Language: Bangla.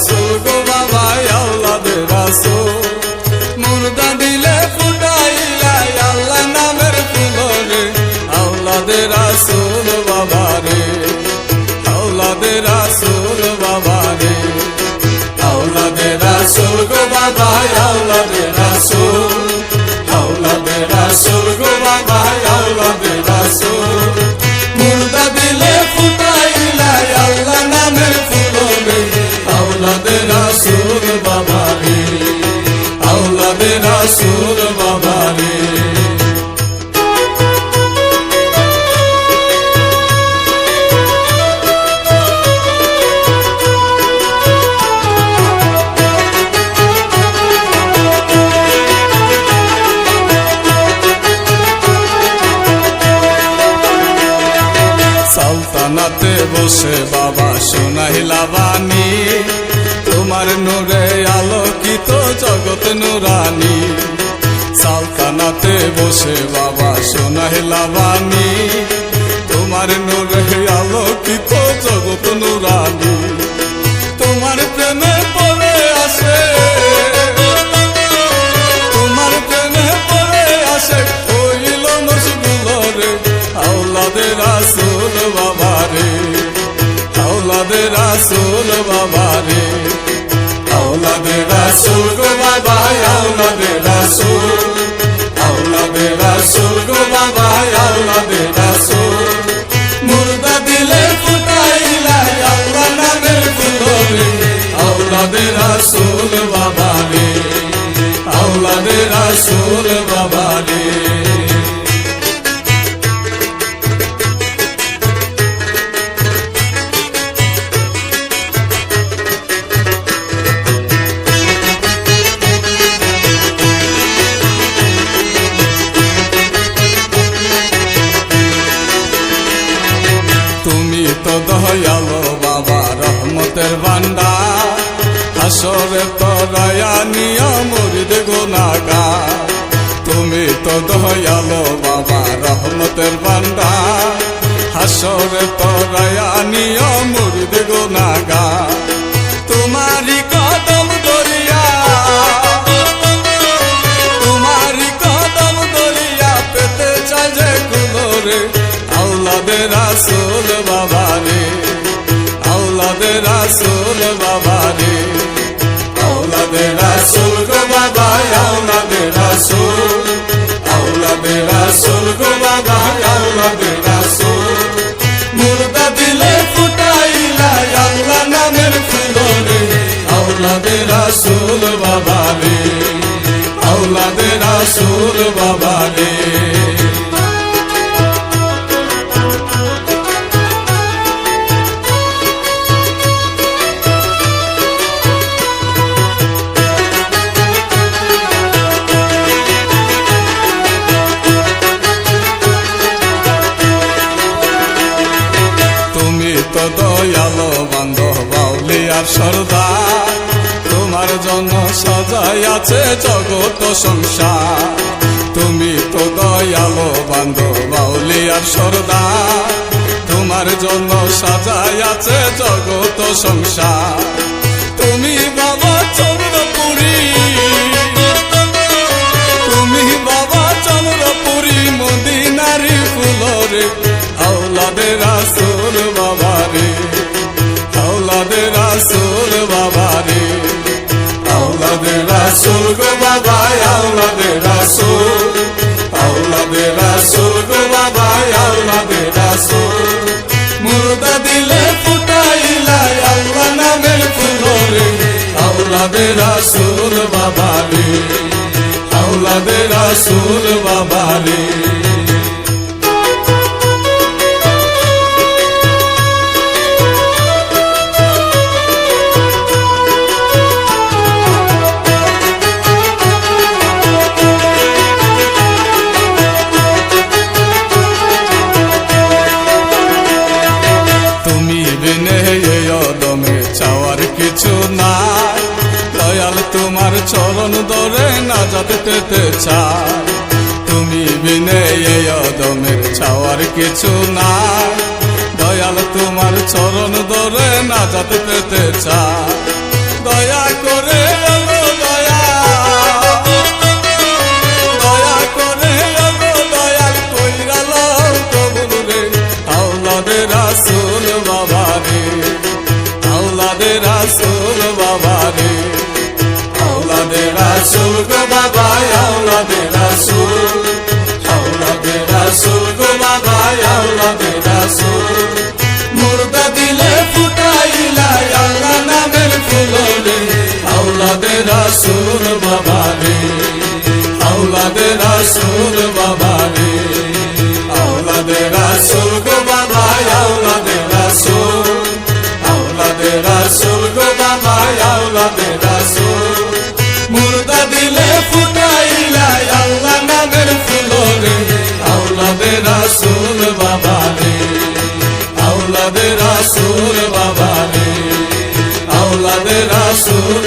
রাসুল গো বাবা আল্লাদে রাসুল মুর্দা দিলে ফুটাইলা আল্লাহ নামের ফুলরে। আল্লাদে রাসুল বাবা রে আল্লাদে রাসুল বসে বাবা শোনাইলা বাণী। তোমার নূরে আলোকিত জগৎ নুরানি। সালতানাতে বসে বাবা শোনাইলা বাণী। তোমার নূরে আওলাদে রাসুল বাবারে। আওলাদে রাসুল গো বাবা আওলাদে রাসুল। হাসরে তরায়া নিয়া মুরিদ গোনাগা তুমি তো দয়ালো বাবা, রহমতের বান্দা। হাসরে তরায়া নিয়া মুরিদ গোনাগা তোমারি কদম দরিয়া তোমারি কদম দরিয়া পেতে চাই যে কুলোরে। আউলাদে রাসুল বাবারে আউলাদে রাসুল বাবারে। রাসুল, আউলাদে রাসুল গো বাবা, আউলাদে রাসুল। মুর্দা দিলে ফুটাইলা আল্লাহ নামের ফুলরে আউলাদে রাসুল বাবারে আউলাদে রাসুল বাবারে তুমি সর্দার তোমার জন্য সজাই আছে জগত সংসার। তুমি তো দয়ালো বান্ধব আর সর্দার। তোমার জন্য সাজাই আছে জগত সংসার। রাসুল গো বাবা আউলাদে রাসুল। আউলাদে রাসুল গো বাবা আউলাদে রাসুল। মুর্দা দিলে ফুটাইলা আল্লাহ নামের ফুলরে। আউলাদে রাসুল বাবারে। তোমার দরে না যাতে পেতে চাই তুমি বিনে এই অদমের চাওয়ার কিছু নাই। দয়াল তোমার চরণ দরে না যাতে পেতে চাই দয়া করে রাসুল বাবারে আউলাদে রাসুল বাবারে আউলাদে রাসুল গো বাবা আউলাদে রাসুল আউলাদে রাসুল গো বাবা আউলাদে রাসুল। মুর্দা দিলে ফুটাইলা, আল্লাহ নামের ফুলরে আউলাদে রাসুল বাবারে আউলা আওলাদের রাসুল বাবা রে আওলাদের রাসুল